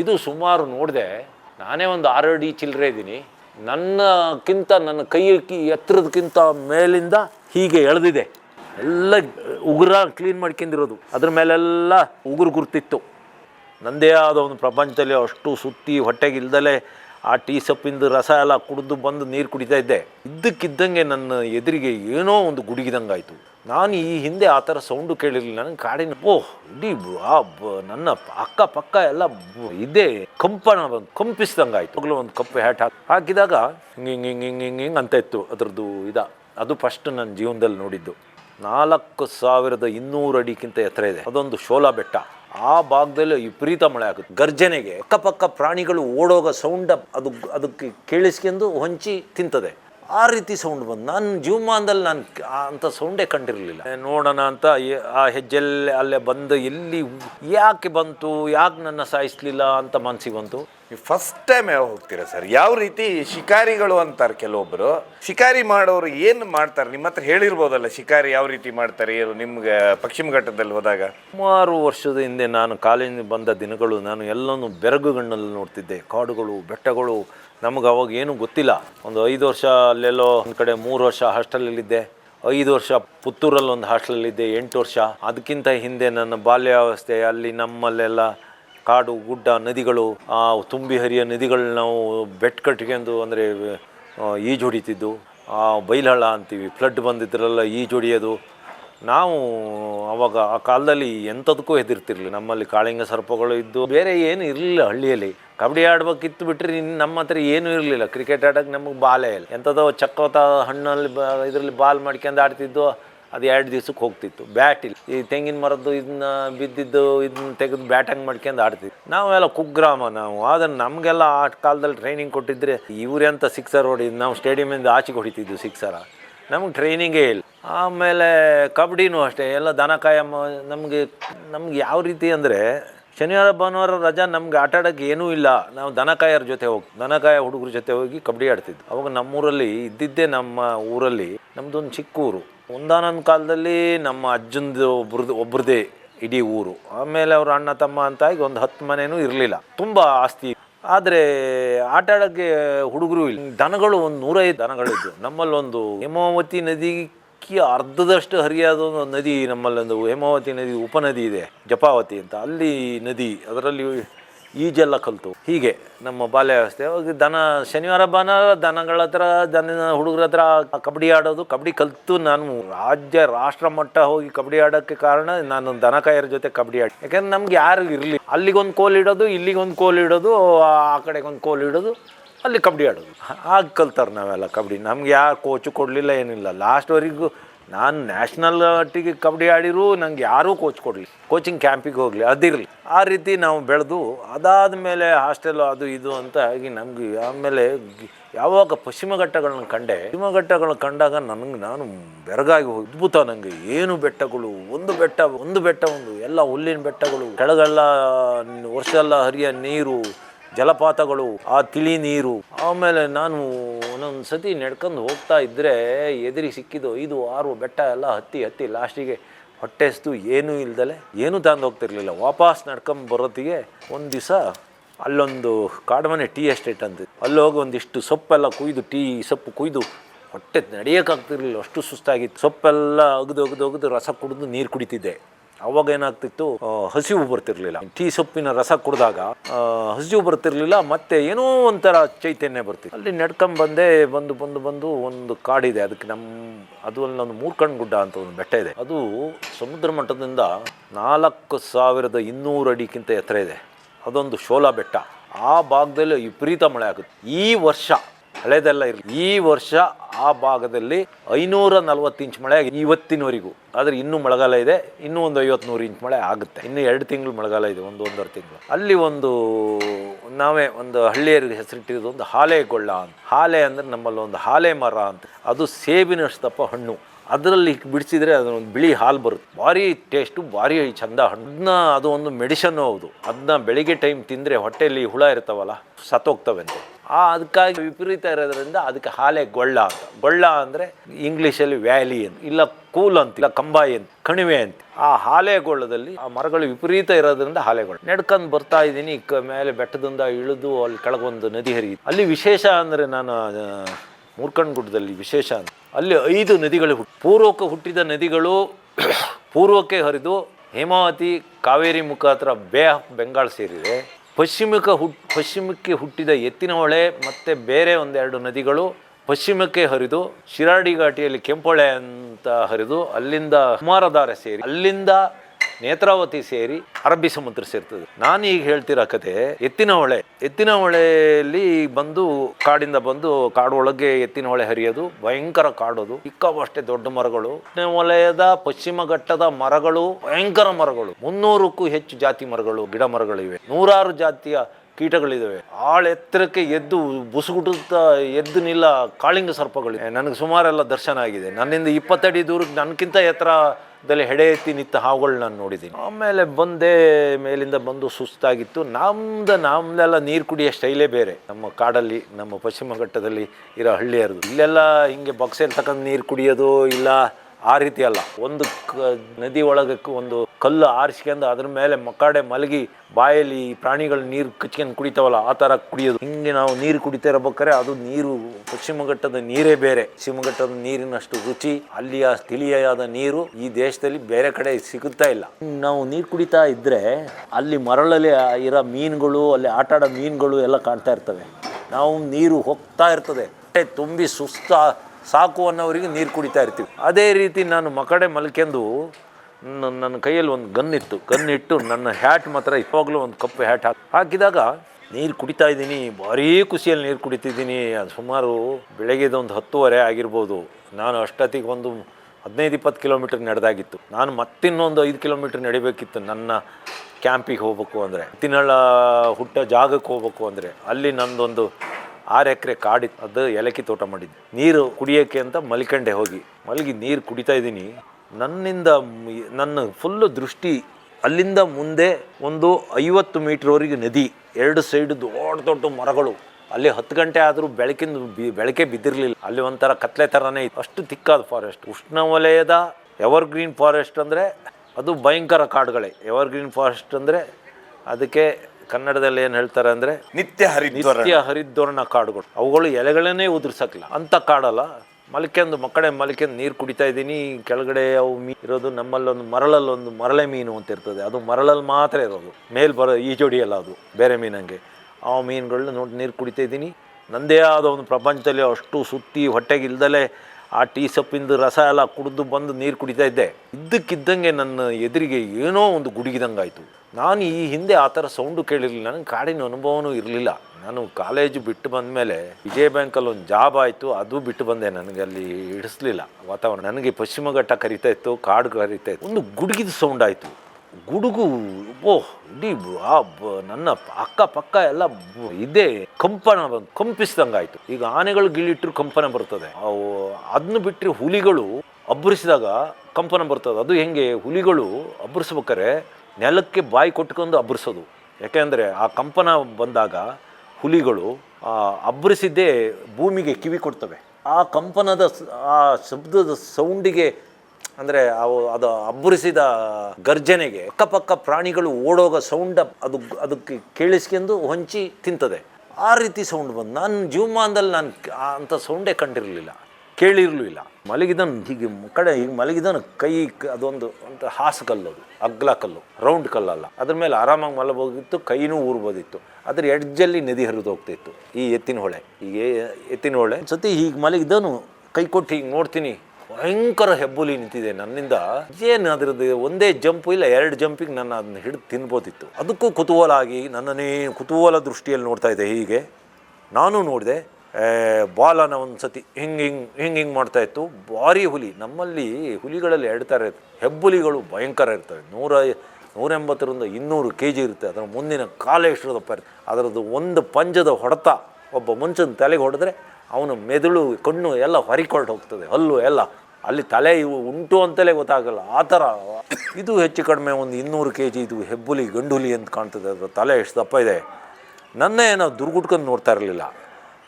ಇದು ಸುಮಾರು ನೋಡಿದೆ, ನಾನೇ ಒಂದು ಆರು ಅಡಿ ಚಿಲ್ಲರೆ ಇದ್ದೀನಿ. ನನ್ನಕ್ಕಿಂತ, ನನ್ನ ಕೈ ಎತ್ತರದಕ್ಕಿಂತ ಮೇಲಿಂದ ಹೀಗೆ ಎಳೆದಿದೆ. ಎಲ್ಲ ಉಗುರ ಕ್ಲೀನ್ ಮಾಡ್ಕೊಂಡಿರೋದು. ಅದ್ರ ಮೇಲೆಲ್ಲ ಉಗುರು ಗುರ್ತಿತ್ತು. ನಂದೇ ಆದ ಒಂದು ಪ್ರಪಂಚದಲ್ಲಿ ಅಷ್ಟು ಸುತ್ತಿ ಹೊಟ್ಟೆಗೆ ಇಲ್ದಲೆ ಆ ಟೀ ಸೊಪ್ಪಿಂದು ರಸ ಎಲ್ಲ ಕುಡಿದು ಬಂದು ನೀರು ಕುಡಿತಾ ಇದ್ದೆ. ಇದ್ದಕ್ಕಿದ್ದಂಗೆ ನನ್ನ ಎದುರಿಗೆ ಏನೋ ಒಂದು ಗುಡುಗಿದಂಗೆ ಆಯಿತು ನಾನು ಈ ಹಿಂದೆ ಆ ಥರ ಸೌಂಡು ಕೇಳಿರಲಿಲ್ಲ. ನನಗೆ ಕಾಡಿನ ಓಹ್ ಇಡೀ ಆ ನನ್ನ ಅಕ್ಕ ಪಕ್ಕ ಎಲ್ಲ ಇದೇ ಕಂಪನ ಬಂದು ಕಂಪಿಸ್ದಂಗೆ ಆಯಿತು ಮಗಳು ಒಂದು ಕಪ್ಪು ಹ್ಯಾಟ್ ಹಾಕಿ ಹಾಕಿದಾಗ ಹಿಂಗೆ ಹಿಂಗೆ ಹಿಂಗೆ ಹಿಂಗೆ ಹಿಂಗೆ ಹಿಂಗೆ ಅಂತ ಇತ್ತು ಅದರದ್ದು ಇದ. ಅದು ಫಸ್ಟ್ ನನ್ನ ಜೀವನದಲ್ಲಿ ನೋಡಿದ್ದು. ನಾಲ್ಕು ಸಾವಿರದ ಇನ್ನೂರು ಅಡಿಗಿಂತ ಎತ್ತರ ಇದೆ. ಅದೊಂದು ಶೋಲಾ ಬೆಟ್ಟ. ಆ ಭಾಗದಲ್ಲಿ ವಿಪರೀತ ಮಳೆ ಆಗುತ್ತೆ. ಗರ್ಜನೆಗೆ ಅಕ್ಕಪಕ್ಕ ಪ್ರಾಣಿಗಳು ಓಡೋಗ ಸೌಂಡ್ ಅದು ಅದಕ್ಕೆ ಕೇಳಿಸ್ಕೊಂಡು ಹೊಂಚಿ ತಿಂತದೆ. ಆ ರೀತಿ ಸೌಂಡ್ ಬಂದು. ನಾನು ಜೀವಮಾನದಲ್ಲಿ ನಾನು ಅಂಥ ಸೌಂಡೇ ಕಂಡಿರಲಿಲ್ಲ. ನೋಡೋಣ ಅಂತ ಆ ಹೆಜ್ಜೆಲ್ಲೇ ಅಲ್ಲೇ ಬಂದು ಎಲ್ಲಿ ಯಾಕೆ ಬಂತು ಯಾಕೆ ನನ್ನ ಸಾಯಿಸ್ಲಿಲ್ಲ ಅಂತ ಮನಸ್ಸಿಗೆ ಬಂತು. ಫಸ್ಟ್ ಟೈಮ್ ಯಾವ ಹೋಗ್ತೀರಾ ಸರ್? ಯಾವ ರೀತಿ ಶಿಕಾರಿಗಳು ಅಂತಾರೆ ಕೆಲವೊಬ್ಬರು ಶಿಕಾರಿ ಮಾಡೋರು ಏನು ಮಾಡ್ತಾರೆ? ನಿಮ್ಮ ಹತ್ರ ಹೇಳಿರ್ಬೋದಲ್ಲ ಶಿಕಾರಿ ಯಾವ ರೀತಿ ಮಾಡ್ತಾರೆ? ಏನು ನಿಮ್ಗೆ ಪಶ್ಚಿಮ ಘಟ್ಟದಲ್ಲಿ ಹೋದಾಗ? ಸುಮಾರು ವರ್ಷದ ಹಿಂದೆ ನಾನು ಕಾಲೇಜಿಗೆ ಬಂದ ದಿನಗಳು ನಾನು ಎಲ್ಲನೂ ಬೆರಗುಗಣ್ಣಲ್ಲಿ ನೋಡ್ತಿದ್ದೆ. ಕಾಡುಗಳು ಬೆಟ್ಟಗಳು ನಮಗೆ ಅವಾಗ ಏನೂ ಗೊತ್ತಿಲ್ಲ. ಒಂದು ಐದು ವರ್ಷ ಅಲ್ಲೆಲ್ಲೋ ಒಂದು ಕಡೆ ಮೂರು ವರ್ಷ ಹಾಸ್ಟೆಲಲ್ಲಿದ್ದೆ. ಐದು ವರ್ಷ ಪುತ್ತೂರಲ್ಲಿ ಒಂದು ಹಾಸ್ಟೆಲಲ್ಲಿದ್ದೆ, ಎಂಟು ವರ್ಷ. ಅದಕ್ಕಿಂತ ಹಿಂದೆ ನನ್ನ ಬಾಲ್ಯಾವಸ್ಥೆ, ಅಲ್ಲಿ ನಮ್ಮಲ್ಲೆಲ್ಲ ಕಾಡು, ಗುಡ್ಡ, ನದಿಗಳು, ಆ ತುಂಬಿ ಹರಿಯ ನದಿಗಳು ನಾವು ಬೆಟ್ ಕಟ್ಕೊಂಡು ಅಂದರೆ ಈಜು ಹೊಡಿತಿದ್ದು. ಆ, ಬೈಲಹಳ್ಳ ಅಂತೀವಿ. ಫ್ಲಡ್ ಬಂದಿದ್ರಲ್ಲ, ಈಜು ಹೊಡಿಯೋದು. ನಾವು ಅವಾಗ ಆ ಕಾಲದಲ್ಲಿ ಎಂಥದಕ್ಕೂ ಎದುರ್ತಿರ್ಲಿಲ್ಲ ನಮ್ಮಲ್ಲಿ ಕಾಳಿಂಗ ಸರ್ಪಗಳು ಇದ್ದು ಬೇರೆ ಏನು ಇರಲಿಲ್ಲ ಹಳ್ಳಿಯಲ್ಲಿ. ಕಬಡ್ಡಿ ಆಡ್ಬೇಕಿತ್ತು ಬಿಟ್ಟರೆ ಇನ್ನು ನಮ್ಮ ಹತ್ರ ಏನೂ ಇರಲಿಲ್ಲ. ಕ್ರಿಕೆಟ್ ಆಡೋಕೆ ನಮಗೆ ಬಾಲೇ ಇಲ್ಲ. ಎಂಥದೋ ಚಕ್ಕೋತ ಹಣ್ಣಲ್ಲಿ ಬ ಇದರಲ್ಲಿ ಬಾಲ್ ಮಾಡ್ಕೊಂಡು ಆಡ್ತಿದ್ದು ಅದು ಎರಡು ದಿವ್ಸಕ್ಕೆ ಹೋಗ್ತಿತ್ತು. ಬ್ಯಾಟ್ ಇಲ್ಲ. ಈ ತೆಂಗಿನ ಮರದ್ದು ಇದನ್ನ ಬಿದ್ದಿದ್ದು ಇದನ್ನ ತೆಗೆದು ಬ್ಯಾಟ್ ಹಂಗೆ ಮಾಡ್ಕೊಂಡು ಆಡ್ತಿದ್ವಿ. ನಾವೆಲ್ಲ ಕುಗ್ರಾಮ ನಾವು. ಆದ್ರೆ ನಮಗೆಲ್ಲ ಆ ಕಾಲದಲ್ಲಿ ಟ್ರೈನಿಂಗ್ ಕೊಟ್ಟಿದ್ರೆ ಇವ್ರೆ ಅಂತ ಸಿಕ್ಸರ್ ಹೊಡಿದ್ ನಾವು ಸ್ಟೇಡಿಯಮಿಂದ ಆಚೆಗೆ ಹೊಡಿತಿದ್ವಿ ಸಿಕ್ಸರ ನಮಗೆ ಟ್ರೈನಿಂಗೇ ಇಲ್ಲ. ಆಮೇಲೆ ಕಬಡ್ಡಿನೂ ಅಷ್ಟೇ, ಎಲ್ಲ ದನ ಕಾಯಮ್ಮ ನಮಗೆ, ನಮ್ಗೆ ಯಾವ ರೀತಿ ಅಂದರೆ, ಶನಿವಾರ, ಭಾನುವಾರ ರಜಾ ನಮ್ಗೆ ಆಟ ಆಡೋಕ್ಕೆ ಏನೂ ಇಲ್ಲ. ನಾವು ದನಕಾಯರ ಜೊತೆ ಹೋಗಿ ದನಕಾಯ ಹುಡುಗರ ಜೊತೆ ಹೋಗಿ ಕಬಡ್ಡಿ ಆಡ್ತಿದ್ವಿ. ಅವಾಗ ನಮ್ಮೂರಲ್ಲಿ ಇದ್ದಿದ್ದೇ ನಮ್ಮ ಊರಲ್ಲಿ ನಮ್ಮದೊಂದು ಚಿಕ್ಕ ಊರು. ಒಂದಾನೊಂದು ಕಾಲದಲ್ಲಿ ನಮ್ಮ ಅಜ್ಜಂದು ಒಬ್ರದ್ದು ಒಬ್ರದೇ ಇಡೀ ಊರು. ಆಮೇಲೆ ಅವ್ರ ಅಣ್ಣ, ತಮ್ಮ ಅಂತ ಆಗಿ ಒಂದು ಹತ್ತು ಮನೆಯೂ ಇರಲಿಲ್ಲ. ತುಂಬ ಆಸ್ತಿ ಆದರೆ ಆಟ ಆಡೋಕ್ಕೆ ಹುಡುಗರು ಇಲ್ಲ. ದನಗಳು ಒಂದು ನೂರೈದು ದನಗಳಿದ್ದು ನಮ್ಮಲ್ಲೊಂದು ಹೇಮಾವತಿ ನದಿಗೆ ಅರ್ಧದಷ್ಟು ಹರಿಯಾದ ಒಂದು ನದಿ ನಮ್ಮಲ್ಲೊಂದು ಹೇಮಾವತಿ ನದಿ ಉಪನದಿ ಇದೆ, ಜಪಾವತಿ ಅಂತ. ಅಲ್ಲಿ ನದಿ, ಅದರಲ್ಲಿ ಈಜೆಲ್ಲ ಕಲಿತು. ಹೀಗೆ ನಮ್ಮ ಬಾಲ್ಯ ವ್ಯವಸ್ಥೆ ದನ, ಶನಿವಾರ, ಭಾನುವಾರ ದನಗಳ ಹತ್ರ ದನ ಹುಡುಗರ ಹತ್ರ ಕಬಡ್ಡಿ ಆಡೋದು, ಕಬಡ್ಡಿ ಕಲಿತು ನಾನು ರಾಜ್ಯ, ರಾಷ್ಟ್ರ ಮಟ್ಟ ಹೋಗಿ ಕಬಡ್ಡಿ ಆಡೋಕ್ಕೆ ಕಾರಣ ನಾನು ದನ ಕಾಯರ ಜೊತೆ ಕಬಡ್ಡಿ ಆಡಿ. ಯಾಕಂದ್ರೆ ನಮ್ಗೆ ಯಾರು ಇರಲಿ. ಅಲ್ಲಿಗೊಂದು ಕೋಲ್ ಇಡೋದು, ಇಲ್ಲಿಗೊಂದು ಕೋಲ್ ಇಡೋದು, ಆ ಕಡೆಗೊಂದು ಕೋಲ್ ಇಡೋದು, ಅಲ್ಲಿ ಕಬಡ್ಡಿ ಆಡೋದು. ಆಗ ಕಲ್ತಾರೆ ನಾವೆಲ್ಲ ಕಬಡ್ಡಿ. ನಮ್ಗೆ ಯಾರು ಕೋಚು ಕೊಡಲಿಲ್ಲ, ಏನಿಲ್ಲ. ಲಾಸ್ಟ್ವರೆಗೂ ನಾನು ನ್ಯಾಷನಲ್ ಟಿಗೆ ಕಬಡ್ಡಿ ಆಡಿರೂ ನಂಗೆ ಯಾರೂ ಕೋಚ್ ಕೊಡಲಿ. ಕೋಚಿಂಗ್ ಕ್ಯಾಂಪಿಗೆ ಹೋಗಲಿ, ಅದಿರಲಿ. ಆ ರೀತಿ ನಾವು ಬೆಳೆದು ಅದಾದ ಮೇಲೆ ಹಾಸ್ಟೆಲು ಅದು ಇದು ಅಂತ ಆಗಿ ನಮಗೆ ಆಮೇಲೆ ಯಾವಾಗ ಪಶ್ಚಿಮ ಘಟ್ಟಗಳನ್ನ ಕಂಡೆ, ಪಶ್ಚಿಮ ಘಟ್ಟಗಳನ್ನ ಕಂಡಾಗ ನನಗೆ ನಾನು ಬೆರಗಾಗಿ ಅದ್ಭುತ ನನಗೆ ಏನು ಬೆಟ್ಟಗಳು, ಒಂದು ಬೆಟ್ಟ ಒಂದು ಬೆಟ್ಟ ಒಂದು ಎಲ್ಲ ಹುಲ್ಲಿನ ಬೆಟ್ಟಗಳು, ಕೆಳಗೆಲ್ಲ ವರ್ಷ ಎಲ್ಲ ಹರಿಯ ನೀರು ಜಲಪಾತಗಳು, ಆ ತಿಳಿ ನೀರು. ಆಮೇಲೆ ನಾನು ಒಂದೊಂದು ಸತಿ ನಡ್ಕೊಂಡು ಹೋಗ್ತಾ ಇದ್ದರೆ ಎದುರಿಗೆ ಸಿಕ್ಕಿದ್ದು ಐದು, ಆರು ಬೆಟ್ಟ ಎಲ್ಲ ಹತ್ತಿ ಹತ್ತಿ ಲಾಸ್ಟಿಗೆ ಹೊಟ್ಟೆಸ್ತು. ಏನೂ ಇಲ್ದಲೆ, ಏನೂ ತಂದು ಹೋಗ್ತಿರ್ಲಿಲ್ಲ. ವಾಪಸ್ ನಡ್ಕೊಂಡ್ ಬರೋತ್ತಿಗೆ ಒಂದು ದಿವಸ ಅಲ್ಲೊಂದು ಕಾಡುಮನೆ ಟೀ ಎಸ್ಟೇಟ್ ಅಂತ ಅಲ್ಲೋಗಿ ಒಂದಿಷ್ಟು ಸೊಪ್ಪೆಲ್ಲ ಕುಯ್ದು, ಟೀ ಸೊಪ್ಪು ಕುಯ್ದು ಹೊಟ್ಟೆ ನಡೆಯೋಕ್ಕಾಗ್ತಿರ್ಲಿಲ್ಲ ಅಷ್ಟು ಸುಸ್ತಾಗಿತ್ತು. ಸೊಪ್ಪೆಲ್ಲ ಅಗದು ಅಗದು ಅಗದು ರಸ ಕುಡಿದು ನೀರು ಕುಡಿತಿದ್ದೆ. ಅವಾಗ ಏನಾಗ್ತಿತ್ತು? ಹಸಿವು ಬರ್ತಿರ್ಲಿಲ್ಲ. ಟೀ ಸೊಪ್ಪಿನ ರಸ ಕುಡಿದಾಗ ಹಸಿವು ಬರ್ತಿರ್ಲಿಲ್ಲ, ಮತ್ತೆ ಏನೋ ಒಂಥರ ಚೈತನ್ಯ ಬರ್ತಿತ್ತು. ಅಲ್ಲಿ ನಡ್ಕೊಂಡ್ ಬಂದೆ ಬಂದು ಬಂದು ಬಂದು ಒಂದು ಕಾಡಿದೆ. ಅದಕ್ಕೆ ನಮ್ಮ ಅದು ಅಲ್ಲಿ, ಒಂದು ಮೂರ್ಕಣ್ ಗುಡ್ಡ ಅಂತ ಒಂದು ಬೆಟ್ಟ ಇದೆ. ಅದು ಸಮುದ್ರ ಮಟ್ಟದಿಂದ ನಾಲ್ಕು ಸಾವಿರದ ಇನ್ನೂರು ಅಡಿಗಿಂತ ಎತ್ತರ ಇದೆ. ಅದೊಂದು ಶೋಲಾ ಬೆಟ್ಟ. ಆ ಭಾಗದಲ್ಲಿ ವಿಪರೀತ ಮಳೆ ಆಗುತ್ತೆ. ಈ ವರ್ಷ ಹಳೆದೆಲ್ಲ ಇರಲಿ. ಈ ವರ್ಷ ಆ ಭಾಗದಲ್ಲಿ ಐನೂರ ನಲ್ವತ್ತು ಇಂಚ್ ಮಳೆ ಇವತ್ತಿನವರೆಗೂ. ಆದರೆ ಇನ್ನೂ ಮಳೆಗಾಲ ಇದೆ, ಇನ್ನೂ ಒಂದು ಐವತ್ತು ನೂರು ಇಂಚ್ ಮಳೆ ಆಗುತ್ತೆ. ಇನ್ನು ಎರಡು ತಿಂಗಳು ಮಳೆಗಾಲ ಇದೆ, ಒಂದು ಒಂದೂವರೆ ತಿಂಗಳು. ಅಲ್ಲಿ ಒಂದು, ನಾವೇ ಒಂದು ಹಳ್ಳಿಯರಿಗೆ ಹೆಸರಿಟ್ಟಿರೋದು ಒಂದು ಹಾಲೆಗೊಳ್ಳ ಅಂತ. ಹಾಲೆ ಅಂದರೆ ನಮ್ಮಲ್ಲಿ ಒಂದು ಹಾಲೆ ಮರ ಅಂತ. ಅದು ಸೇಬಿನಷ್ಟಪ್ಪ ಹಣ್ಣು. ಅದರಲ್ಲಿ ಬಿಡಿಸಿದ್ರೆ ಅದೊಂದು ಬಿಳಿ ಹಾಲು ಬರುತ್ತೆ. ಭಾರಿ ಟೇಸ್ಟು, ಭಾರಿ ಚಂದ ಹಣ್ಣು. ಅದು ಒಂದು ಮೆಡಿಷನ್ ಹೌದು. ಅದನ್ನ ಬೆಳಿಗ್ಗೆ ಟೈಮ್ ತಿಂದರೆ ಹೊಟ್ಟೆಯಲ್ಲಿ ಹುಳ ಇರ್ತಾವಲ್ಲ, ಸತ್ತೋಗ್ತವೆ ಅಂತೆ. ಆ, ಅದಕ್ಕಾಗಿ ವಿಪರೀತ ಇರೋದ್ರಿಂದ ಅದಕ್ಕೆ ಹಾಲೆ ಗೊಳ್ಳ ಅಂತ. ಗೊಳ್ಳ ಅಂದರೆ ಇಂಗ್ಲೀಷಲ್ಲಿ ವ್ಯಾಲಿ ಅಂತ. ಇಲ್ಲ ಕೂಲ್ ಅಂತ, ಇಲ್ಲ ಕಂಬಾಯಿ ಅಂತ, ಕಣಿವೆ ಅಂತ. ಆ ಹಾಲೆಗೊಳ್ಳದಲ್ಲಿ ಆ ಮರಗಳು ವಿಪರೀತ ಇರೋದ್ರಿಂದ ಹಾಲೆಗೊಳ್ಳ ನಡ್ಕೊಂಡು ಬರ್ತಾ ಇದ್ದೀನಿ, ಕ ಮೇಲೆ ಬೆಟ್ಟದಿಂದ ಇಳಿದು ಅಲ್ಲಿ ಕೆಳಗೊಂದು ನದಿ ಹರಿಯಿತು ಅಲ್ಲಿ ವಿಶೇಷ ಅಂದರೆ ನಾನು ಮೂರ್ಖಂಡ್ಗುಡ್ಡದಲ್ಲಿ ವಿಶೇಷ ಅಂತ. ಅಲ್ಲಿ ಐದು ನದಿಗಳು ಹುಟ್ಟು ಪೂರ್ವಕ್ಕೆ ಹುಟ್ಟಿದ ನದಿಗಳು ಪೂರ್ವಕ್ಕೆ ಹರಿದು ಹೇಮಾವತಿ, ಕಾವೇರಿ ಮುಖಾಂತರ ಬೇ ಆಫ್ ಬೆಂಗಾಲ್ ಸೇರಿದೆ ಪಶ್ಚಿಮಕ್ಕೆ ಹುಟ್, ಪಶ್ಚಿಮಕ್ಕೆ ಹುಟ್ಟಿದ ಎತ್ತಿನ ಹೊಳೆ ಮತ್ತು ಬೇರೆ ಒಂದೆರಡು ನದಿಗಳು ಪಶ್ಚಿಮಕ್ಕೆ ಹರಿದು ಶಿರಾಡಿ ಘಾಟಿಯಲ್ಲಿ ಕೆಂಪೊಳೆ ಅಂತ ಹರಿದು ಅಲ್ಲಿಂದ ಕುಮಾರಧಾರೆ ಸೇರಿ ಅಲ್ಲಿಂದ ನೇತ್ರಾವತಿ ಸೇರಿ ಅರಬ್ಬಿ ಸಮುದ್ರ ಸೇರ್ತದೆ. ನಾನು ಈಗ ಹೇಳ್ತಿರೋ ಕತೆ, ಎತ್ತಿನ ಹೊಳೆ. ಎತ್ತಿನ ಹೊಳೆಯಲ್ಲಿ ಬಂದು ಕಾಡಿಂದ ಬಂದು ಕಾಡು ಒಳಗೆ ಎತ್ತಿನ ಹೊಳೆ ಹರಿಯೋದು, ಭಯಂಕರ ಕಾಡೋದು ಇಕ್ಕವಷ್ಟೇ ದೊಡ್ಡ ಮರಗಳು. ವಲಯದ ಪಶ್ಚಿಮ ಘಟ್ಟದ ಮರಗಳು ಭಯಂಕರ ಮರಗಳು. ಮುನ್ನೂರಕ್ಕೂ ಹೆಚ್ಚು ಜಾತಿ ಮರಗಳು, ಗಿಡ ಮರಗಳಿವೆ. ನೂರಾರು ಜಾತಿಯ ಕೀಟಗಳಿದಾವೆ. ಆಳ ಎತ್ತರಕ್ಕೆ ಎದ್ದು ಬುಸುಗುಡುತ್ತಾ ಎದ್ದು ನಿಲ್ಲ ಕಾಳಿಂಗ ಸರ್ಪಗಳು ನನಗೆ ಸುಮಾರೆಲ್ಲ ದರ್ಶನ ಆಗಿದೆ. ನನ್ನಿಂದ ಇಪ್ಪತ್ತಡಿ ದೂರಕ್ಕೆ ನನಗಿಂತ ಎತ್ತರದಲ್ಲಿ ಹೆಡೆ ಎತ್ತಿ ನಿಂತ ಹಾವುಗಳು ನಾನು ನೋಡಿದ್ದೀನಿ ಆಮೇಲೆ ಬಂದೆ ಮೇಲಿಂದ ಬಂದು ಸುಸ್ತಾಗಿತ್ತು. ನಮ್ದು ನಮ್ದೆಲ್ಲ ನೀರು ಕುಡಿಯೋ ಸ್ಟೈಲೇ ಬೇರೆ. ನಮ್ಮ ಕಾಡಲ್ಲಿ, ನಮ್ಮ ಪಶ್ಚಿಮ ಘಟ್ಟದಲ್ಲಿ ಇರೋ ಹಳ್ಳಿಯರದು. ಇಲ್ಲೆಲ್ಲ ಹಿಂಗೆ ಬಕ್ಸೆಲ್ ತಗೊಂಡು ನೀರು ಕುಡಿಯೋದು ಇಲ್ಲ. ಆ ರೀತಿ ಅಲ್ಲ. ಒಂದು ಕ, ನದಿ ಒಳಗಕ್ಕೆ ಒಂದು ಕಲ್ಲು ಆರಿಸ್ಕೊಂಡು ಅದ್ರ ಮೇಲೆ ಮಕ್ಕಾಡೆ ಮಲಗಿ ಬಾಯಲ್ಲಿ ಪ್ರಾಣಿಗಳು ನೀರು ಕಚ್ಕೊಂಡು ಕುಡಿತಾವಲ್ಲ, ಆ ಥರ ಕುಡಿಯೋದು. ಹಿಂಗೆ ನಾವು ನೀರು ಕುಡಿತಾ ಇರಬೇಕಾದ್ರೆ ಅದು ನೀರು, ಪಶ್ಚಿಮ ಘಟ್ಟದ ನೀರೇ ಬೇರೆ. ಪಶ್ಚಿಮ ಘಟ್ಟದ ನೀರಿನಷ್ಟು ರುಚಿ, ಅಲ್ಲಿಯ ತಿಳಿಯಾದ ನೀರು ಈ ದೇಶದಲ್ಲಿ ಬೇರೆ ಕಡೆ ಸಿಗುತ್ತಾ ಇಲ್ಲ. ನಾವು ನೀರು ಕುಡಿತಾ ಇದ್ದರೆ ಅಲ್ಲಿ ಮರಳಲ್ಲಿ ಇರೋ ಮೀನುಗಳು, ಅಲ್ಲಿ ಆಟ ಆಡೋ ಮೀನುಗಳು ಎಲ್ಲ ಕಾಣ್ತಾ ಇರ್ತವೆ. ನಾವು ನೀರು ಹೋಗ್ತಾ ಇರ್ತದೆ. ತುಂಬಿ ಸುಸ್ತ ಸಾಕು ಅನ್ನೋರಿಗೆ ನೀರು ಕುಡಿತಾ ಇರ್ತೀವಿ. ಅದೇ ರೀತಿ ನಾನು ಮಕಡೆ ಮಲ್ಕೆಂದು ನನ್ನ ನನ್ನ ಕೈಯಲ್ಲಿ ಒಂದು ಗನ್ ಇತ್ತು. ಗನ್ ಇಟ್ಟು ನನ್ನ ಹ್ಯಾಟ್ ಮಾತ್ರ ಇವಾಗಲೂ ಒಂದು ಕಪ್ಪು ಹ್ಯಾಟ್ ಹಾಕಿ, ಹಾಕಿದಾಗ ನೀರು ಕುಡಿತಾ ಇದ್ದೀನಿ, ಭಾರೀ ಖುಷಿಯಲ್ಲಿ ನೀರು ಕುಡಿತಿದ್ದೀನಿ. ಅದು ಸುಮಾರು ಬೆಳಗ್ಗೆದ ಒಂದು ಹತ್ತುವರೆ ಆಗಿರ್ಬೋದು. ನಾನು ಅಷ್ಟೊತ್ತಿಗೆ ಒಂದು ಹದಿನೈದು, ಇಪ್ಪತ್ತು ಕಿಲೋಮೀಟ್ರ್ ನಡೆದಾಗಿತ್ತು. ನಾನು ಮತ್ತಿನ್ನೊಂದು ಐದು ಕಿಲೋಮೀಟ್ರ್ ನಡಿಬೇಕಿತ್ತು ನನ್ನ ಕ್ಯಾಂಪಿಗೆ ಹೋಗ್ಬೇಕು ಅಂದರೆ. ತಿನ್ನಳ ಹುಟ್ಟ ಜಾಗಕ್ಕೆ ಹೋಗ್ಬೇಕು ಅಂದರೆ. ಅಲ್ಲಿ ನಂದೊಂದು ಆರು ಎಕರೆ ಕಾಡಿತ್ತು ಅದು ಏಲಕ್ಕಿ ತೋಟ ಮಾಡಿದ್ದು. ನೀರು ಕುಡಿಯೋಕ್ಕೆ ಅಂತ ಮಲ್ಕಂಡೆ ಹೋಗಿ. ಮಲಗಿ ನೀರು ಕುಡಿತಾ ಇದ್ದೀನಿ. ನನ್ನಿಂದ ನನ್ನ ಫುಲ್ಲು ದೃಷ್ಟಿ ಅಲ್ಲಿಂದ ಮುಂದೆ ಒಂದು ಐವತ್ತು ಮೀಟ್ರ್ವರೆಗೆ ನದಿ, ಎರಡು ಸೈಡ್ ದೊಡ್ಡ ದೊಡ್ಡ ಮರಗಳು. ಅಲ್ಲಿ ಹತ್ತು ಗಂಟೆ ಆದರೂ ಬೆಳಕಿನ ಬಿ, ಬೆಳಕೆ ಬಿದ್ದಿರಲಿಲ್ಲ. ಅಲ್ಲಿ ಒಂಥರ ಕತ್ಲೆ ಥರನೇ ಇತ್ತು. ಅಷ್ಟು ತಿಕ್ಕಾದ ಫಾರೆಸ್ಟ್ ಉಷ್ಣವಲಯದ ಎವರ್ಗ್ರೀನ್ ಫಾರೆಸ್ಟ್ ಅಂದರೆ ಅದು ಭಯಂಕರ ಕಾಡುಗಳೇ. ಎವರ್ಗ್ರೀನ್ ಫಾರೆಸ್ಟ್ ಅಂದರೆ ಅದಕ್ಕೆ ಕನ್ನಡದಲ್ಲಿ ಏನು ಹೇಳ್ತಾರೆ ಅಂದರೆ ನಿತ್ಯ ಹರಿದ್ವರ ನಿತ್ಯ ಹರಿದ್ವರ್ಣ ಕಾಡುಗಳು. ಅವುಗಳು ಎಲೆಗಳನ್ನೇ ಉದುರ್ಸಕ್ಲ ಅಂತ ಕಾಡಲ್ಲ. ಮಲ್ಕೆಂದು ಮಕ್ಕಳೆ ಮಲ್ಕೆಂದು ನೀರು ಕುಡಿತಾ ಇದ್ದೀನಿ. ಕೆಳಗಡೆ ಅವು ಮೀನು ಇರೋದು ನಮ್ಮಲ್ಲೊಂದು ಮರಳಲ್ಲೊಂದು ಮರಳೆ ಮೀನು ಅಂತ ಇರ್ತದೆ. ಅದು ಮರಳಲ್ಲಿ ಮಾತ್ರ ಇರೋದು. ಮೇಲ್ ಬರೋ ಜೋಡಿಯಲ್ಲ ಅದು ಬೇರೆ ಮೀನಂಗೆ ಆ ಮೀನುಗಳನ್ನ ನೋಡಿ ನೀರು ಕುಡಿತಾ ಇದ್ದೀನಿ. ನಂದೇ ಆದ ಒಂದು ಪ್ರಪಂಚದಲ್ಲಿ ಅಷ್ಟು ಸುತ್ತಿ ಹೊಟ್ಟೆಗೆ ಇಲ್ದಲೆ ಆ ಟೀ ಸೊಪ್ಪಿಂದು ರಸ ಎಲ್ಲ ಕುಡಿದು ಬಂದು ನೀರು ಕುಡಿತಾ ಇದ್ದೆ. ಇದ್ದಕ್ಕಿದ್ದಂಗೆ ನನ್ನ ಎದುರಿಗೆ ಏನೋ ಒಂದು ಗುಡುಗಿದಂಗೆ ಆಯಿತು ನಾನು ಈ ಹಿಂದೆ ಆ ಥರ ಸೌಂಡು ಕೇಳಿರಲಿಲ್ಲ. ನನಗೆ ಕಾಡಿನ ಅನುಭವನೂ ಇರಲಿಲ್ಲ. ನಾನು ಕಾಲೇಜು ಬಿಟ್ಟು ಬಂದ ಮೇಲೆ ವಿಜಯ ಬ್ಯಾಂಕಲ್ಲಿ ಒಂದು ಜಾಬ್ ಆಯಿತು. ಅದು ಬಿಟ್ಟು ಬಂದೆ. ನನಗೆ ಅಲ್ಲಿ ಹಿಡಿಸ್ಲಿಲ್ಲ. ವಾತಾವರಣ. ನನಗೆ ಪಶ್ಚಿಮ ಘಟ್ಟ ಕರಿತಾ ಇತ್ತು, ಕಾಡು ಕರಿತಾ ಇತ್ತು. ಒಂದು ಗುಡುಗಿದ ಸೌಂಡ್ ಆಯಿತು. ಗುಡುಗು ಓಹ್ ಇಡೀ ಆ ನನ್ನ ಅಕ್ಕಪಕ್ಕ ಎಲ್ಲ ಇದೇ, ಕಂಪನ ಬಂದು ಕಂಪಿಸಿದಂಗಾಯ್ತು. ಈಗ ಆನೆಗಳು ಗಿಳಿಟ್ಟರು ಕಂಪನ ಬರ್ತದೆ. ಅವು ಅದನ್ನು ಬಿಟ್ಟರೆ ಹುಲಿಗಳು ಅಬ್ಬರಿಸಿದಾಗ ಕಂಪನ ಬರ್ತದೆ. ಅದು ಹೆಂಗೆ? ಹುಲಿಗಳು ಅಬ್ಬರಿಸ್ಬೇಕಾರೆ ನೆಲಕ್ಕೆ ಬಾಯಿ ಕೊಟ್ಕೊಂಡು ಅಬ್ಬರಿಸೋದು ಯಾಕೆಂದರೆ ಆ ಕಂಪನ ಬಂದಾಗ ಹುಲಿಗಳು ಅಬ್ಬರಿಸಿದ್ದೇ ಭೂಮಿಗೆ ಕಿವಿ ಕೊಡ್ತವೆ. ಆ ಕಂಪನದ ಆ ಶಬ್ದದ ಸೌಂಡಿಗೆ ಅಂದರೆ ಅವು ಅದು ಅಬ್ಬರಿಸಿದ ಗರ್ಜನೆಗೆ ಅಕ್ಕಪಕ್ಕ ಪ್ರಾಣಿಗಳು ಓಡೋಗ ಸೌಂಡ್ ಅದು ಅದಕ್ಕೆ ಕೇಳಿಸ್ಕೊಂಡು ಹೊಂಚಿ ತಿಂತದೆ. ಆ ರೀತಿ ಸೌಂಡ್ ಬಂದು ನಾನು ಜೀವಮಾನದಲ್ಲಿ ನಾನು ಅಂತ ಸೌಂಡೇ ಕಂಡಿರಲಿಲ್ಲ, ಕೇಳಿರಲಿಲ್ಲ. ಮಲಗಿದನು ಹೀಗೆ ಕಡೆ ಹೀಗೆ ಮಲಗಿದನು ಕೈ ಅದೊಂದು ಅಂತ ಅದು, ಅಗ್ಲ ಕಲ್ಲು, ರೌಂಡ್ ಕಲ್ಲಲ್ಲ ಅದ್ರ ಮೇಲೆ ಆರಾಮಾಗಿ ಮಲಬೋಗಿತ್ತು, ಕೈನೂ ಊರ್ಬೋದಿತ್ತು. ಅದ್ರ ಎಡ್ಜಲ್ಲಿ ನದಿ ಹರಿದು ಹೋಗ್ತಿತ್ತು, ಈ ಎತ್ತಿನ ಹೊಳೆ. ಈಗ ಎತ್ತಿನ ಹೊಳೆ. ಸತಿ ಹೀಗೆ ಮಲಗಿದನು, ಕೈ ಕೊಟ್ಟು ಹೀಗೆ ನೋಡ್ತೀನಿ ಭಯಂಕರ ಹೆಬ್ಬುಲಿ ನಿಂತಿದೆ ನನ್ನಿಂದ. ಏನು ಅದ್ರದ್ದು ಒಂದೇ ಜಂಪ್ ಇಲ್ಲ, ಎರಡು ಜಂಪಿಗೆ ನನ್ನ ಅದನ್ನ ಹಿಡಿದು ತಿನ್ಬೋದಿತ್ತು. ಅದಕ್ಕೂ ಕುತೂಹಲ ಆಗಿ ನನ್ನನ್ನೇ ಕುತೂಹಲ ದೃಷ್ಟಿಯಲ್ಲಿ ನೋಡ್ತಾ ಇದ್ದೆ ಹೀಗೆ. ನಾನು ನೋಡಿದೆ ಬಾಲನ ಒಂದು ಸತಿ ಹಿಂಗೆ ಹಿಂಗೆ ಹಿಂಗೆ ಹಿಂಗೆ ಮಾಡ್ತಾ ಇತ್ತು. ಭಾರಿ ಹುಲಿ. ನಮ್ಮಲ್ಲಿ ಹುಲಿಗಳಲ್ಲಿ ಇರ್ತವೆ ಹೆಬ್ಬುಲಿಗಳು ಭಯಂಕರ ಇರ್ತವೆ. ನೂರ ನೂರೆಂಬತ್ತರಿಂದ ಇನ್ನೂರು ಕೆ ಜಿ ಇರುತ್ತೆ. ಅದರ ಮುಂದಿನ ಕಾಲ ಎಷ್ಟು ಅದರದ್ದು ಒಂದು ಪಂಜದ ಹೊಡೆತ ಒಬ್ಬ ಮನುಷ್ಯನ ತಲೆಗೆ ಹೊಡೆದ್ರೆ ಅವನ ಮೆದುಳು, ಕಣ್ಣು ಎಲ್ಲ ಹೊರಿಕೊಂಡು ಹೋಗ್ತದೆ. ಹಲ್ಲು ಎಲ್ಲ. ಅಲ್ಲಿ ತಲೆ ಇವು ಉಂಟು ಅಂತಲೇ ಗೊತ್ತಾಗಲ್ಲ. ಆ ಥರ ಇದು ಹೆಚ್ಚು ಕಡಿಮೆ ಒಂದು ಇನ್ನೂರು ಕೆ ಜಿ ಇದು ಹೆಬ್ಬುಲಿ ಗಂಡುಲಿ ಅಂತ ಕಾಣ್ತದೆ. ಅದರ ತಲೆ ಎಷ್ಟು ದಪ್ಪ ಇದೆ. ನನ್ನ ಏನೋ ದುರ್ಗುಟ್ಕೊಂಡು ನೋಡ್ತಾ ಇರಲಿಲ್ಲ.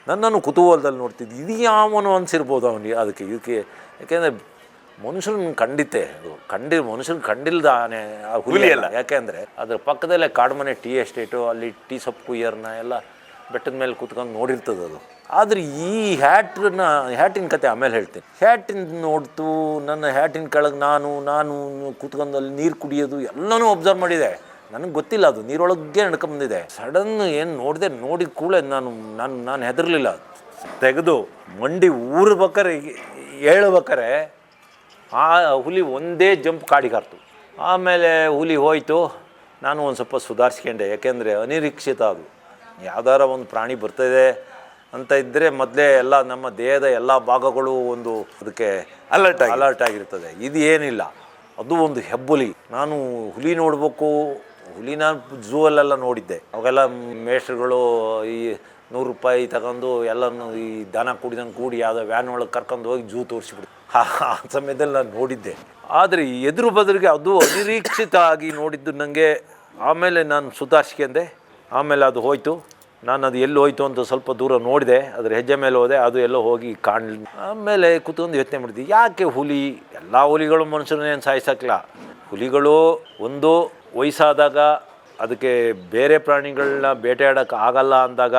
ನನ್ನನ್ನು ಕುತೂಹಲದಲ್ಲಿ ನೋಡ್ತಿದ್ದು. ಇದು ಯಾವನು ಅನಿಸಿರ್ಬೋದು ಅವನಿಗೆ ಅದಕ್ಕೆ. ಇದಕ್ಕೆ ಯಾಕೆಂದರೆ ಮನುಷ್ಯನ ಕಂಡಿತ್ತೆ ಅದು ಕಂಡಿ ಮನುಷ್ಯನ ಕಂಡಿಲ್ದಾನೆ ಆ ಹುಲಿ ಅಲ್ಲ. ಯಾಕೆಂದರೆ ಅದ್ರ ಪಕ್ಕದಲ್ಲೇ ಕಾಡುಮನೆ ಟೀ ಎಸ್ಟೇಟು ಅಲ್ಲಿ ಟೀ ಸೊಪ್ಪು ಕುಯ್ಯರ್ನ ಎಲ್ಲ ಬೆಟ್ಟದ ಮೇಲೆ ಕೂತ್ಕೊಂಡು ನೋಡಿರ್ತದೆ ಅದು. ಆದರೆ ಈ ಹ್ಯಾಟ್ನ ಹ್ಯಾಟಿನ ಕತೆ ಆಮೇಲೆ ಹೇಳ್ತೀನಿ. ಹ್ಯಾಟಿನ ನೋಡ್ತು, ನನ್ನ ಹ್ಯಾಟಿನ ಕೆಳಗೆ ನಾನು ನಾನು ಕೂತ್ಕೊಂಡಲ್ಲಿ ನೀರು ಕುಡಿಯೋದು ಎಲ್ಲನೂ ಅಬ್ಸರ್ವ್ ಮಾಡಿದೆ. ನನಗೆ ಗೊತ್ತಿಲ್ಲ ಅದು, ನೀರೊಳಗೆ ನಡ್ಕೊಂಬಂದಿದೆ ಸಡನ್ ಏನು ನೋಡಿದೆ ನೋಡಿದ ಕೂಡಲೇ ನಾನು ನಾನು ನಾನು ಹೆದರಲಿಲ್ಲ. ತೆಗೆದು ಮಂಡಿ ಊರ್ಬೇಕಾರೆ ಹೇಳ್ಬೇಕಾರೆ ಆ ಹುಲಿ ಒಂದೇ ಜಂಪ್ ಕಾಡಿಗೆ ಹಾರ್ತು. ಆಮೇಲೆ ಹುಲಿ ಹೋಯಿತು. ನಾನು ಒಂದು ಸ್ವಲ್ಪ ಸುಧಾರಿಸ್ಕೊಂಡೆ. ಯಾಕೆಂದರೆ ಅನಿರೀಕ್ಷಿತ ಅದು. ಯಾವ್ದಾರ ಒಂದು ಪ್ರಾಣಿ ಬರ್ತದೆ ಅಂತ ಇದ್ದರೆ ಮೊದಲೇ ಎಲ್ಲ ನಮ್ಮ ದೇಹದ ಎಲ್ಲ ಭಾಗಗಳು ಒಂದು ಅದಕ್ಕೆ ಅಲರ್ಟ್ ಆಗಿ. ಅಲರ್ಟ್ ಆಗಿರ್ತದೆ. ಇದು ಏನಿಲ್ಲ. ಅದು ಒಂದು ಹೆಬ್ಬುಲಿ. ನಾನು ಹುಲಿ ನೋಡಬೇಕು. ಹುಲಿನ ಝೂ ಅಲ್ಲೆಲ್ಲ ನೋಡಿದ್ದೆ. ಅವಾಗೆಲ್ಲ ಮೇಷ್ಟ್ರುಗಳು ಈ ನೂರು ರೂಪಾಯಿ ತಗೊಂಡು ಎಲ್ಲನೂ ಈ ದನ ಕುಡಿದಂಗೆ ಕೂಡಿ ಯಾವುದೋ ವ್ಯಾನ್ ಒಳಗೆ ಕರ್ಕೊಂಡು ಹೋಗಿ ಜೂ ತೋರಿಸ್ಬಿಡ್ತು. ಆ ಆ ಸಮಯದಲ್ಲಿ ನಾನು ನೋಡಿದ್ದೆ. ಆದರೆ ಎದುರು ಬದಲಿಗೆ ಅದು ಅನಿರೀಕ್ಷಿತ ಆಗಿ ನೋಡಿದ್ದು ನನಗೆ ಆಮೇಲೆ ನಾನು ಸುಧಾರಿಸ್ಕೊಂಡೆ. ಆಮೇಲೆ ಅದು ಹೋಯ್ತು. ನಾನು ಅದು ಎಲ್ಲಿ ಹೋಯ್ತು ಅಂತ ಸ್ವಲ್ಪ ದೂರ ನೋಡಿದೆ, ಅದ್ರ ಹೆಜ್ಜೆ ಮೇಲೆ ಹೋದೆ, ಅದು ಎಲ್ಲೋ ಹೋಗಿ ಕಾಣಲಿ ಆಮೇಲೆ ಕೂತ್ಕೊಂಡು ಯೋಚನೆ ಮಾಡಿದ್ವಿ, ಯಾಕೆ ಹುಲಿ? ಎಲ್ಲ ಹುಲಿಗಳು ಮನುಷ್ಯರನ್ನೇನು ಸಾಯಿಸಕ್ಲ ಹುಲಿಗಳು ಒಂದು ವಯಸ್ಸಾದಾಗ ಅದಕ್ಕೆ ಬೇರೆ ಪ್ರಾಣಿಗಳನ್ನ ಬೇಟೆಯಾಡೋಕ್ಕೆ ಆಗಲ್ಲ ಅಂದಾಗ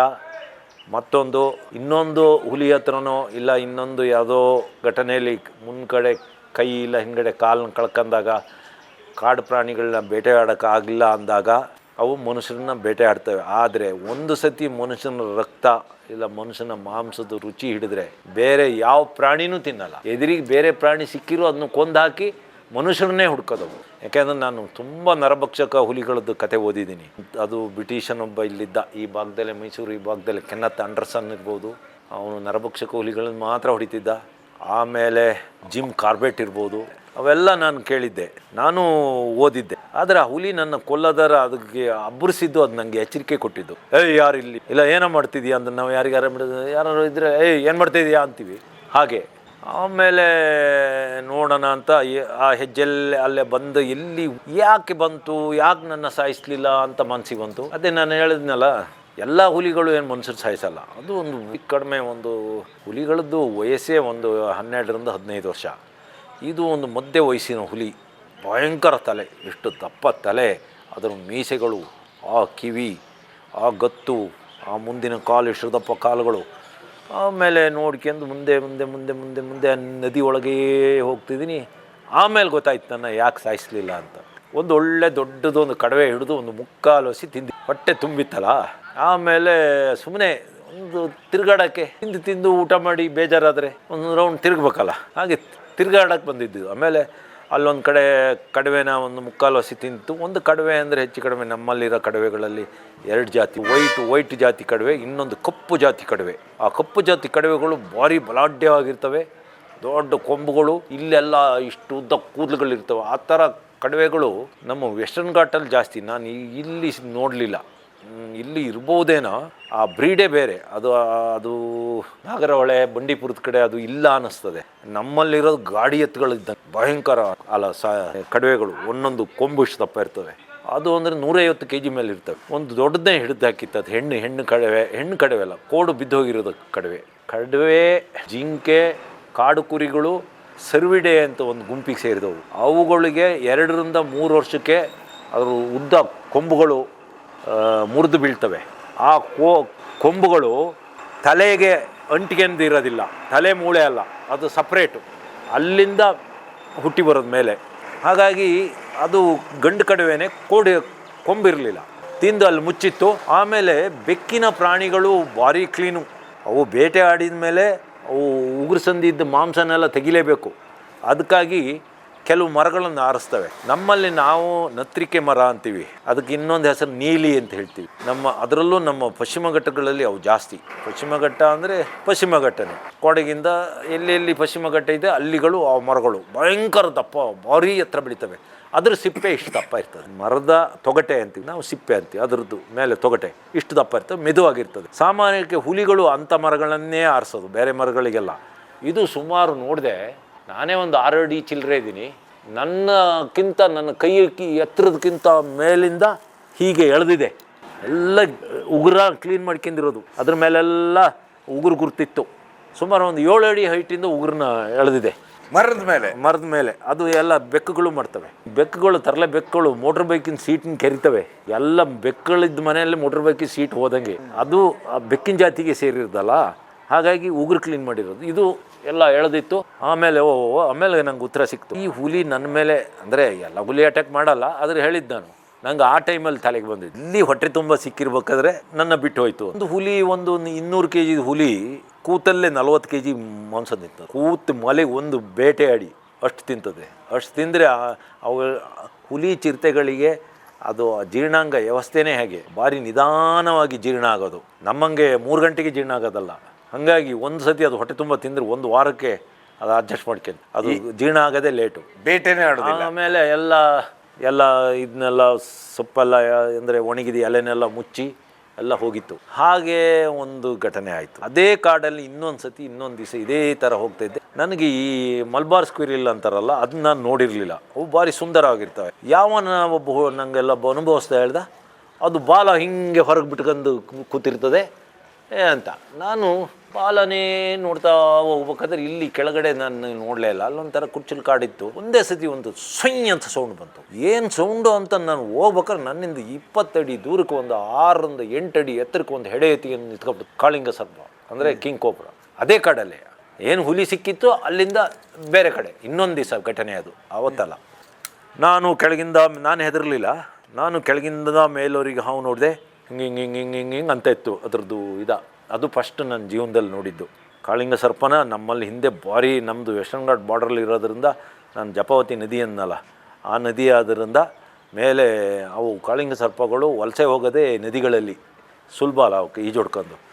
ಮತ್ತೊಂದು, ಇನ್ನೊಂದು ಹುಲಿ ಹತ್ರನೋ ಇಲ್ಲ ಇನ್ನೊಂದು ಯಾವುದೋ ಘಟನೆಯಲ್ಲಿ ಮುನ್ಕಡೆ ಕೈ ಇಲ್ಲ ಹಿಂಗಡೆ ಕಾಲನ್ನ ಕಳ್ಕೊಂಡಾಗ ಕಾಡು ಪ್ರಾಣಿಗಳನ್ನ ಬೇಟೆಯಾಡೋಕೆ ಆಗಿಲ್ಲ ಅಂದಾಗ ಅವು ಮನುಷ್ಯರನ್ನ ಬೇಟೆ ಆಡ್ತವೆ ಆದರೆ ಒಂದು ಸತಿ ಮನುಷ್ಯನ ರಕ್ತ ಇಲ್ಲ ಮನುಷ್ಯನ ಮಾಂಸದ ರುಚಿ ಹಿಡಿದ್ರೆ ಬೇರೆ ಯಾವ ಪ್ರಾಣಿನೂ ತಿನ್ನಲ್ಲ. ಎದುರಿಗೆ ಬೇರೆ ಪ್ರಾಣಿ ಸಿಕ್ಕಿರೋ ಅದನ್ನ ಕೊಂದಾಕಿ ಮನುಷ್ಯರನ್ನೇ ಹುಡ್ಕೋದವು. ಯಾಕೆಂದ್ರೆ ನಾನು ತುಂಬ ನರಭಕ್ಷಕ ಹುಲಿಗಳದ್ದು ಕತೆ ಓದಿದ್ದೀನಿ. ಅದು ಬ್ರಿಟಿಷನೊಬ್ಬ ಇಲ್ಲಿದ್ದ, ಈ ಭಾಗದಲ್ಲೇ ಮೈಸೂರು, ಈ ಭಾಗದಲ್ಲಿ ಕೆನ್ನತ್ ಅಂಡರ್ಸನ್ ಇರ್ಬೋದು. ಅವನು ನರಭಕ್ಷಕ ಹುಲಿಗಳನ್ನು ಮಾತ್ರ ಹೊಡಿತಿದ್ದ. ಆಮೇಲೆ ಜಿಮ್ ಕಾರ್ಬೆಟ್ ಇರ್ಬೋದು. ಅವೆಲ್ಲ ನಾನು ಕೇಳಿದ್ದೆ. ನಾನು ಓದಿದ್ದೆ. ಆದರೆ ಆ ಹುಲಿ ನನ್ನ ಕೊಲ್ಲದರ ಅದಕ್ಕೆ ಅಬ್ಬರಿಸಿದ್ದು ಅದು ನನಗೆ ಎಚ್ಚರಿಕೆ ಕೊಟ್ಟಿದ್ದು. ಏಯ್, ಯಾರು ಇಲ್ಲಿ? ಇಲ್ಲ, ಏನೋ ಮಾಡ್ತಿದ್ಯಾ ಅಂದ್ರೆ ನಾವು ಯಾರಿಗಾರ ಯಾರು ಇದ್ರೆ, ಏಯ್, ಏನು ಮಾಡ್ತಾಯಿದ್ಯಾ ಅಂತೀವಿ. ಹಾಗೆ. ಆಮೇಲೆ ನೋಡೋಣ ಅಂತ ಆ ಹೆಜ್ಜೆಲ್ಲೇ ಅಲ್ಲೇ ಬಂದು ಎಲ್ಲಿ ಯಾಕೆ ಬಂತು, ಯಾಕೆ ನನ್ನ ಸಾಯಿಸ್ಲಿಲ್ಲ ಅಂತ ಮನಸ್ಸಿಗೆ ಬಂತು. ಅದೇ ನಾನು ಹೇಳಿದ್ನಲ್ಲ, ಎಲ್ಲ ಹುಲಿಗಳು ಏನು ಮನುಷ್ಯರು ಸಾಯಿಸಲ್ಲ. ಅದು ಒಂದು ಕಡಿಮೆ ಒಂದು ಹುಲಿಗಳದ್ದು ವಯಸ್ಸೇ ಒಂದು ಹನ್ನೆರಡರಿಂದ ಹದಿನೈದು ವರ್ಷ. ಇದು ಒಂದು ಮಧ್ಯ ವಯಸ್ಸಿನ ಹುಲಿ. ಭಯಂಕರ ತಲೆ, ಎಷ್ಟು ದಪ್ಪ ತಲೆ. ಅದರ ಮೀಸೆಗಳು, ಆ ಕಿವಿ, ಆ ಗತ್ತು, ಆ ಮುಂದಿನ ಕಾಲು, ಎಷ್ಟು ದಪ್ಪ ಕಾಲುಗಳು. ಆಮೇಲೆ ನೋಡ್ಕೊಂಡು ಮುಂದೆ ಮುಂದೆ ಮುಂದೆ ಮುಂದೆ ಮುಂದೆ ನದಿ ಒಳಗೇ ಹೋಗ್ತಿದ್ದೀನಿ. ಆಮೇಲೆ ಗೊತ್ತಾಯ್ತು ನನ್ನ ಯಾಕೆ ಸಾಯಿಸ್ಲಿಲ್ಲ ಅಂತ. ಒಂದು ಒಳ್ಳೆ ದೊಡ್ಡದು ಒಂದು ಕಡವೆ ಹಿಡಿದು ಒಂದು ಮುಕ್ಕಾಲು ಹಸಿ ತಿಂದು, ಹೊಟ್ಟೆ ತುಂಬಿತ್ತಲ್ಲ. ಆಮೇಲೆ ಸುಮ್ಮನೆ ಒಂದು ತಿರುಗಾಡೋಕ್ಕೆ ತಿಂದು ತಿಂದು ಊಟ ಮಾಡಿ ಬೇಜಾರಾದರೆ ಒಂದು ರೌಂಡ್ ತಿರುಗಬೇಕಲ್ಲ. ಹಾಗೆ ತಿರುಗಾಡಕ್ಕೆ ಬಂದಿದ್ದು. ಆಮೇಲೆ ಅಲ್ಲೊಂದು ಕಡೆ ಕಡವೆನ ಒಂದು ಮುಕ್ಕಾಲು ಹಸಿ ತಿಂತು. ಒಂದು ಕಡವೆ ಅಂದರೆ ಹೆಚ್ಚು ಕಡಿಮೆ ನಮ್ಮಲ್ಲಿರೋ ಕಡವೆಗಳಲ್ಲಿ ಎರಡು ಜಾತಿ, ವೈಟ್ ವೈಟ್ ಜಾತಿ ಕಡವೆ, ಇನ್ನೊಂದು ಕಪ್ಪು ಜಾತಿ ಕಡವೆ. ಆ ಕಪ್ಪು ಜಾತಿ ಕಡವೆಗಳು ಭಾರಿ ಬಲಾಢ್ಯವಾಗಿರ್ತವೆ. ದೊಡ್ಡ ಕೊಂಬುಗಳು, ಇಲ್ಲೆಲ್ಲ ಇಷ್ಟು ಉದ್ದ ಕೂದಲುಗಳಿರ್ತವೆ. ಆ ಥರ ಕಡವೆಗಳು ನಮ್ಮ ವೆಸ್ಟರ್ನ್ ಘಾಟಲ್ಲಿ ಜಾಸ್ತಿ. ನಾನು ಇಲ್ಲಿ ನೋಡಲಿಲ್ಲ. ಇಲ್ಲಿ ಇರ್ಬೋದೇನೋ, ಆ ಬ್ರೀಡೇ ಬೇರೆ. ಅದು ಅದು ನಾಗರಹೊಳೆ, ಬಂಡೀಪುರದ ಕಡೆ ಅದು ಇಲ್ಲ ಅನ್ನಿಸ್ತದೆ. ನಮ್ಮಲ್ಲಿರೋದು ಗಾಡಿ ಎತ್ತುಗಳಿದ್ದ ಭಯಂಕರ ಅಲ್ಲ ಸ, ಕಡವೆಗಳು, ಒಂದೊಂದು ಕೊಂಬು ಇಷ್ಟು ದಪ್ಪ ಇರ್ತವೆ. ಅದು ಅಂದರೆ ನೂರೈವತ್ತು ಕೆ ಜಿ ಮೇಲೆ ಇರ್ತವೆ. ಒಂದು ದೊಡ್ಡದೇ ಹಿಡಿದು ಹಾಕಿತ್ತು. ಅದು ಹೆಣ್ಣು ಹೆಣ್ಣು ಕಡವೆ ಹೆಣ್ಣು ಕಡವೆ ಅಲ್ಲ, ಕೋಡು ಬಿದ್ದೋಗಿರೋದು ಕಡವೆ. ಕಡವೆ, ಜಿಂಕೆ, ಕಾಡು ಕುರಿಗಳು, ಸರ್ವಿಡೆ ಅಂತ ಒಂದು ಗುಂಪಿಗೆ ಸೇರಿದವು. ಅವುಗಳಿಗೆ ಎರಡರಿಂದ ಮೂರು ವರ್ಷಕ್ಕೆ ಅದು ಉದ್ದ ಕೊಂಬುಗಳು ಮುರಿದು ಬೀಳ್ತವೆ. ಆ ಕೋ, ಕೊಂಬುಗಳು ತಲೆಗೆ ಅಂಟಿಕೆಂದು ಇರೋದಿಲ್ಲ ತಲೆ ಮೂಳೆ ಅಲ್ಲ, ಅದು ಸಪ್ರೇಟು. ಅಲ್ಲಿಂದ ಹುಟ್ಟಿ ಬರೋದ ಮೇಲೆ. ಹಾಗಾಗಿ ಅದು ಗಂಡು ಕಡುವೆನೇ ಕೋಡಿ, ಕೊಂಬಿರಲಿಲ್ಲ. ತಿಂದು ಅಲ್ಲಿ ಮುಚ್ಚಿತ್ತು. ಆಮೇಲೆ ಬೆಕ್ಕಿನ ಪ್ರಾಣಿಗಳು ಭಾರಿ ಕ್ಲೀನು. ಅವು ಬೇಟೆ ಆಡಿದ ಮೇಲೆ ಅವು ಉಗುರು ಸಂದಿದ್ದ ಮಾಂಸನೆಲ್ಲ ತೆಗಿಲೇಬೇಕು. ಅದಕ್ಕಾಗಿ ಕೆಲವು ಮರಗಳನ್ನು ಆರಿಸ್ತವೆ. ನಮ್ಮಲ್ಲಿ ನಾವು ನತ್ರಿಕೆ ಮರ ಅಂತೀವಿ. ಅದಕ್ಕೆ ಇನ್ನೊಂದು ಹೆಸರು ನೀಲಿ ಅಂತ ಹೇಳ್ತೀವಿ. ನಮ್ಮ, ಅದರಲ್ಲೂ ನಮ್ಮ ಪಶ್ಚಿಮ ಘಟ್ಟಗಳಲ್ಲಿ ಅವು ಜಾಸ್ತಿ. ಪಶ್ಚಿಮ ಘಟ್ಟ ಅಂದರೆ ಪಶ್ಚಿಮ ಘಟ್ಟನೆ. ಕೊಡಗಿಂದ ಎಲ್ಲೆಲ್ಲಿ ಪಶ್ಚಿಮ ಘಟ್ಟ ಇದೆ, ಅಲ್ಲಿಗಳು ಆ ಮರಗಳು. ಭಯಂಕರ ದಪ್ಪ, ಭಾರಿ ಎತ್ತರ ಬೆಳಿತವೆ. ಅದ್ರ ಸಿಪ್ಪೆ ಇಷ್ಟು ದಪ್ಪ ಇರ್ತದೆ. ಮರದ ತೊಗಟೆ ಅಂತೀವಿ. ನಾವು ಸಿಪ್ಪೆ ಅಂತೀವಿ. ಅದರದ್ದು ಮೇಲೆ ತೊಗಟೆ. ಇಷ್ಟು ದಪ್ಪ ಇರ್ತದೆ, ಮೆದುವಾಗಿರ್ತದೆ. ಸಾಮಾನ್ಯಕ್ಕೆ ಹುಲಿಗಳು ಅಂಥ ಮರಗಳನ್ನೇ ಆರಿಸೋದು. ಬೇರೆ ಮರಗಳಿಗೆಲ್ಲ. ಇದು ಸುಮಾರು ನೋಡಿದೆ ನಾನೇ ಒಂದು ಆರು ಅಡಿ ಚಿಲ್ಲರೆ ಇದ್ದೀನಿ. ನನ್ನಕ್ಕಿಂತ ನನ್ನ ಕೈ ಎತ್ತರದಕ್ಕಿಂತ ಮೇಲಿಂದ ಹೀಗೆ ಎಳೆದಿದೆ. ಎಲ್ಲ ಉಗುರ ಕ್ಲೀನ್ ಮಾಡ್ಕೊಂಡಿರೋದು. ಅದ್ರ ಮೇಲೆಲ್ಲ ಉಗುರು ಗುರ್ತಿತ್ತು. ಸುಮಾರು ಒಂದು ಏಳು ಅಡಿ ಹೈಟಿಂದ ಉಗುರನ್ನ ಎಳೆದಿದೆ. ಮರದ ಮೇಲೆ? ಮರದ ಮೇಲೆ. ಅದು ಎಲ್ಲ ಬೆಕ್ಕುಗಳು ಮಾಡ್ತವೆ. ಬೆಕ್ಕುಗಳು ತರಲೆ ಬೆಕ್ಕುಗಳು ಮೋಟ್ರ್ ಬೈಕಿನ ಸೀಟಿನ ಕೆರಿತವೆ. ಎಲ್ಲ ಬೆಕ್ಕುಗಳಿದ್ದ ಮನೆಯಲ್ಲಿ ಮೋಟ್ರ್ ಬೈಕಿನ ಸೀಟ್ ಹೋದಂಗೆ. ಅದು ಆ ಬೆಕ್ಕಿನ ಜಾತಿಗೆ ಸೇರಿರೋದಲ್ಲ. ಹಾಗಾಗಿ ಉಗುರು ಕ್ಲೀನ್ ಮಾಡಿರೋದು. ಇದು ಎಲ್ಲ ಎಳೆದಿತ್ತು. ಆಮೇಲೆ ಓ ಆಮೇಲೆ ನಂಗೆ ಉತ್ತರ ಸಿಕ್ತು. ಈ ಹುಲಿ ನನ್ನ ಮೇಲೆ, ಅಂದರೆ ಎಲ್ಲ ಹುಲಿ ಅಟ್ಯಾಕ್ ಮಾಡಲ್ಲ, ಆದರೆ ಹೇಳಿದ್ದು ನಾನು. ನಂಗೆ ಆ ಟೈಮಲ್ಲಿ ತಲೆಗೆ ಬಂದಿದ್ದು ಇಲ್ಲಿ ಹೊಟ್ಟೆ ತುಂಬ ಸಿಕ್ಕಿರ್ಬೇಕಾದ್ರೆ ನನ್ನ ಬಿಟ್ಟು ಹೋಯ್ತು. ಒಂದು ಹುಲಿ, ಒಂದು ಇನ್ನೂರು ಕೆ ಜಿ ಹುಲಿ, ಕೂತಲ್ಲೇ ನಲ್ವತ್ತು ಕೆ ಜಿ ಮಾಂಸ ತಿಂತದೆ. ಕೂತು ಮಲೆ ಒಂದು ಬೇಟೆ ಆಡಿ ಅಷ್ಟು ತಿಂತದೆ. ಅಷ್ಟು ತಿಂದರೆ ಅವು, ಹುಲಿ ಚಿರತೆಗಳಿಗೆ ಅದು ಜೀರ್ಣಾಂಗ ವ್ಯವಸ್ಥೆನೇ ಹೇಗೆ? ಭಾರಿ ನಿಧಾನವಾಗಿ ಜೀರ್ಣ ಆಗೋದು. ನಮ್ಮಂಗೆ ಮೂರು ಗಂಟೆಗೆ ಜೀರ್ಣ ಆಗೋದಲ್ಲ. ಹಾಗಾಗಿ ಒಂದು ಸತಿ ಅದು ಹೊಟ್ಟೆ ತುಂಬ ತಿಂದರೆ ಒಂದು ವಾರಕ್ಕೆ ಅದು ಅಡ್ಜಸ್ಟ್ ಮಾಡ್ಕೊಂಡು. ಅದು ಜೀರ್ಣ ಆಗೋದೇ ಲೇಟು. ಬೇಟೆನೇ ಆಡೋದಿಲ್ಲ. ಆಮೇಲೆ ಎಲ್ಲ ಎಲ್ಲ ಇದನ್ನೆಲ್ಲ ಸೊಪ್ಪೆಲ್ಲ ಅಂದರೆ ಒಣಗಿದ ಎಲೆನೆಲ್ಲ ಮುಚ್ಚಿ ಎಲ್ಲ ಹೋಗಿತ್ತು. ಹಾಗೆ ಒಂದು ಘಟನೆ ಆಯಿತು. ಅದೇ ಕಾಡಲ್ಲಿ ಇನ್ನೊಂದು ಸತಿ ಇನ್ನೊಂದು ದಿವಸ ಇದೇ ಥರ ಹೋಗ್ತಾ ಇದ್ದೆ. ನನಗೆ ಈ ಮಲ್ಬಾರ್ ಸ್ಕ್ವಿರಿಲ್ ಅಂತಾರಲ್ಲ ಅದನ್ನ ನಾನು ನೋಡಿರಲಿಲ್ಲ. ಅವು ಭಾರಿ ಸುಂದರವಾಗಿರ್ತವೆ ಯಾವನ ಒಬ್ಬ ನನಗೆಲ್ಲ ಅನುಭವಿಸ್ತಾ ಹೇಳ್ದ ಅದು ಬಾಲ ಹಿಂಗೆ ಹೊರಗೆ ಬಿಟ್ಕೊಂಡು ಕೂತಿರ್ತದೆ. ಅಂತ. ನಾನು ಪಾಲನೆ ನೋಡ್ತಾ ಹೋಗ್ಬೇಕಾದ್ರೆ ಇಲ್ಲಿ ಕೆಳಗಡೆ ನಾನು ನೋಡಲೇ ಇಲ್ಲ. ಅಲ್ಲೊಂಥರ ಕುಚ್ಚಲು ಕಾಡಿತ್ತು. ಒಂದೇ ಸತಿ ಒಂದು ಸೊಯ್ ಅಂತ ಸೌಂಡ್ ಬಂತು. ಏನು ಸೌಂಡು ಅಂತ ನಾನು ಹೋಗ್ಬೇಕಾದ್ರೆ ನನ್ನಿಂದ ಇಪ್ಪತ್ತಡಿ ದೂರಕ್ಕೆ ಒಂದು ಆರರಿಂದ ಎಂಟು ಅಡಿ ಎತ್ತರಕ್ಕೆ ಒಂದು ಹೆಡೆ ಎತ್ತಿಗೆ ನಿಂತ್ಕೊಬಿಟ್ಟು ಕಾಳಿಂಗ ಸರ್ಪ ಅಂದರೆ ಕಿಂಗ್ ಕೋಬ್ರ. ಅದೇ ಕಾಡಲ್ಲೇ. ಏನು ಹುಲಿ ಸಿಕ್ಕಿತ್ತು ಅಲ್ಲಿಂದ ಬೇರೆ ಕಡೆ. ಇನ್ನೊಂದು ದಿವಸ ಘಟನೆ ಅದು. ಅವತ್ತಲ್ಲ. ನಾನು ಕೆಳಗಿಂದ ನಾನು ಹೆದರಲಿಲ್ಲ. ನಾನು ಕೆಳಗಿಂದ ಮೇಲವರಿಗೆ ಹಾವು ನೋಡಿದೆ. ಹಿಂಗೆ ಹಿಂಗೆ ಹಿಂಗೆ ಹಿಂಗೆ ಹಿಂಗೆ ಹಿಂಗೆ ಅಂತ ಇತ್ತು. ಅದರದ್ದು ಇದ. ಅದು ಫಸ್ಟ್ ನನ್ನ ಜೀವನದಲ್ಲಿ ನೋಡಿದ್ದು. ಕಾಳಿಂಗ ಸರ್ಪನ ನಮ್ಮಲ್ಲಿ ಹಿಂದೆ ಭಾರಿ ನಮ್ಮದು ವೆಸ್ಟರ್ನ್ ಘಾಟ್ ಬಾರ್ಡ್ರಲ್ಲಿ ಇರೋದ್ರಿಂದ ನಾನು ಜಪಾವತಿ ನದಿ ಅನ್ನಲ್ಲ. ಆ ನದಿ ಆದ್ದರಿಂದ ಮೇಲೆ ಅವು ಕಾಳಿಂಗ ಸರ್ಪಗಳು ವಲಸೆ ಹೋಗೋದೇ ನದಿಗಳಲ್ಲಿ ಸುಲಭ ಅಲ್ಲ ಅವಕ್ಕೆ ಈಜೊಡ್ಕೊಂಡು.